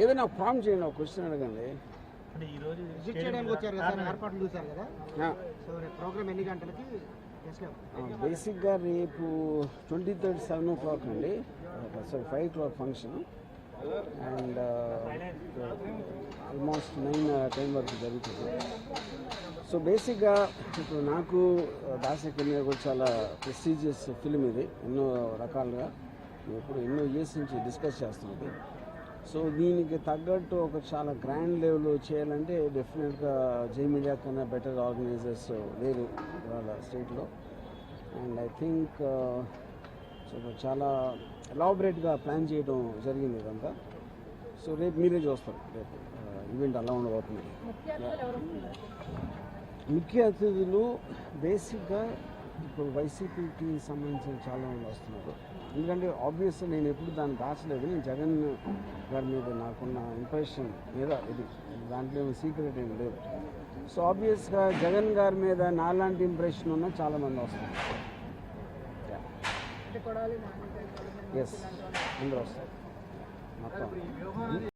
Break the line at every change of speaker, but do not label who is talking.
ఏదైనా ఫామ్ చేయండి ఒక క్వశ్చన్ అడగండి.
అంటే ఈ రోజు
విజిట్ చేయడానికి వచ్చారు కదా సార్ ఏర్పాట్లు చూశారు కదా? సో రేపు ప్రోగ్రామ్ ఎన్ని గంటలకి? గెస్ట్
బేసిక్గా రేపు twenty third seven o'clock అండి. Sorry five o'clock function. And almost nine time వరకు జరుగుతుంది. సో బేసిక్గా ఇప్పుడు నాకు దాసకన్య కూడా చాలా ప్రెస్టీజియస్ ఫిలిం ఇది ఎన్నో రకాలుగా. ఇప్పుడు ఎన్నో ఇయర్స్ నుంచి డిస్కస్ చేస్తున్నది సో దీనికి తగ్గట్టు ఒక చాలా గ్రాండ్ లెవెల్లో చేయాలంటే డెఫినెట్గా జై మీడియా కన్నా బెటర్ ఆర్గనైజర్స్ లేరు వాళ్ళ స్టేట్లో అండ్ ఐ థింక్ సో చాలా ఎలాబరేట్గా ప్లాన్ చేయడం జరిగింది ఇదంతా. సో రేపు మీరే చూస్తారు. రేపు ఈవెంట్ అలా ఉండబోతుంది. ముఖ్య అతిథులు బేసిక్గా ఇప్పుడు వైసీపీకి సంబంధించిన చాలా మంది వస్తున్నారు. ఎందుకంటే ఆబ్వియస్గా నేను ఎప్పుడు దాన్ని దాచలేదు. నేను జగన్ గారి మీద నాకున్న ఇంప్రెషన్ మీద ఇది. దాంట్లో ఏమి సీక్రెట్ ఏం లేదు. సో ఆబ్వియస్గా జగన్ గారి మీద నాలాంటి ఇంప్రెషన్ ఉన్న చాలామంది వస్తున్నారు. ఎస్ అందరూ వస్తారు. మొత్తం.